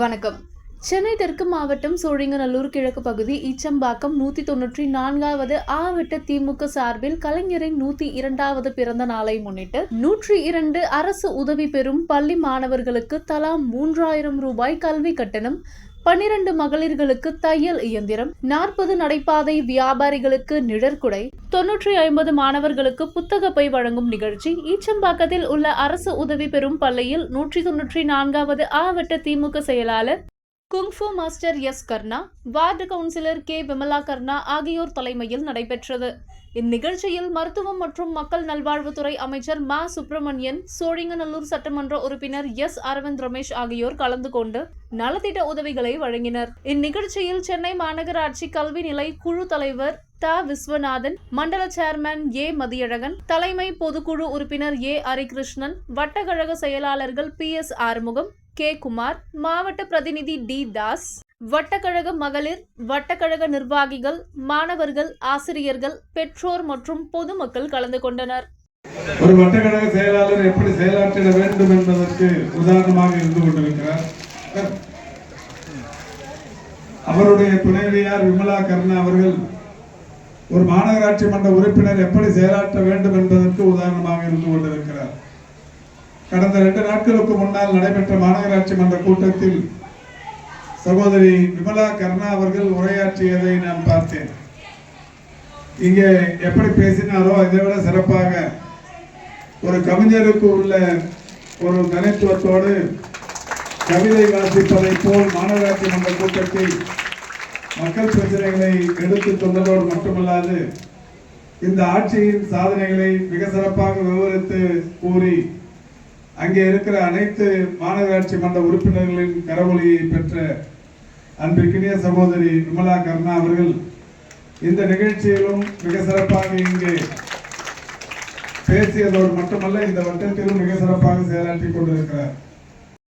வணக்கம். சென்னை தெற்கு மாவட்டம் சோழிங்கநல்லூர் கிழக்கு பகுதி ஈச்சம்பாக்கம் நூற்றி தொன்னூற்றி நான்காவது ஆவட்ட திமுக சார்பில் கலைஞரின் நூற்றி இரண்டாவது பிறந்த நாளை முன்னிட்டு நூற்றி இரண்டு அரசு உதவி பெறும் பள்ளி மாணவர்களுக்கு தலா மூன்றாயிரம் ரூபாய் கல்வி கட்டணம் பன்னிரண்டு மகளிர்களுக்கு தையல் இயந்திரம் நாற்பது நடைபாதை வியாபாரிகளுக்கு நிழற்குடை தொன்னூற்றி ஐம்பது மாணவர்களுக்கு புத்தக பை வழங்கும் நிகழ்ச்சி ஈச்சம்பாக்கத்தில் உள்ள அரசு உதவி பெறும் பள்ளியில் நூற்றி தொன்னூற்றி நான்காவது ஆவட்ட திமுக செயலாளர் kung fu master S Karna ward councillor K. Vimala Karna ஆகியோர் தலைமையில் நடைபெற்றது. இந்நிகழ்ச்சியில் மருத்துவம் மற்றும் மக்கள் நல்வாழ்வுத்துறை அமைச்சர் மா. சுப்பிரமணியன் சோழிங்கநல்லூர் சட்டமன்ற உறுப்பினர் எஸ். அரவிந்த் ரமேஷ் ஆகியோர் கலந்து கொண்டு நலத்திட்ட உதவிகளை வழங்கினர். இந்நிகழ்ச்சியில் சென்னை மாநகராட்சி கல்வி நிலை குழு தலைவர் த. விஸ்வநாதன் மண்டல சேர்மன் ஏ. மதியழகன் தலைமை பொதுக்குழு உறுப்பினர் ஏ. ஹரிகிருஷ்ணன் வட்டக்கழக செயலாளர்கள் P. S. Arumugam K. Kumar மாவட்ட பிரதிநிதி டி. தாஸ் வட்டக்கழக மகளிர் வட்டக்கழக நிர்வாகிகள் மாணவர்கள் ஆசிரியர்கள் பெற்றோர் மற்றும் பொதுமக்கள் கலந்து கொண்டனர். ஒரு வட்டக்கழக செயலாளர் எப்படி செயலாற்றிட வேண்டும் என்பதற்கு உதாரணமாக இருந்து கொண்டிருக்கிறார். அவருடைய துணைவியார் விமலா கர்ணா அவர்கள் ஒரு மாநகராட்சி மன்ற உறுப்பினர் எப்படி செயலாற்ற வேண்டும் என்பதற்கு உதாரணமாக இருந்து கொண்டிருக்கிறார். கடந்த ரெண்டு நாட்களுக்கு முன்னால் நடைபெற்ற மாநகராட்சி மன்ற கூட்டத்தில் சகோதரி விமலா கர்ணா அவர்கள் உரையாற்றியதை நான் பார்த்தேன். இங்கே எப்படி பேசினாரோ இதை விட சிறப்பாக ஒரு கவிஞருக்கு உள்ள ஒரு தனித்துவத்தோடு கவிதை வாசிப்பதை போல் மாநகராட்சி மன்ற கூட்டத்தில் மக்கள் பிரச்சனைகளை எடுத்து சொன்னதோடு மட்டுமல்லாது இந்த ஆட்சியின் சாதனைகளை மிக சிறப்பாக விவரித்து கூறி அங்கே இருக்கிற அனைத்து மாநகராட்சி மன்ற உறுப்பினர்களின் கரவொலியை பெற்ற அன்பிற்கினிய சகோதரி விமலா கர்ணா அவர்கள் இந்த நிகழ்ச்சியிலும் மிக சிறப்பாக இங்கே பேசியதோடு மட்டுமல்ல இந்த வட்டத்திலும் மிக சிறப்பாக செயலாற்றி கொண்டிருக்கிறார்.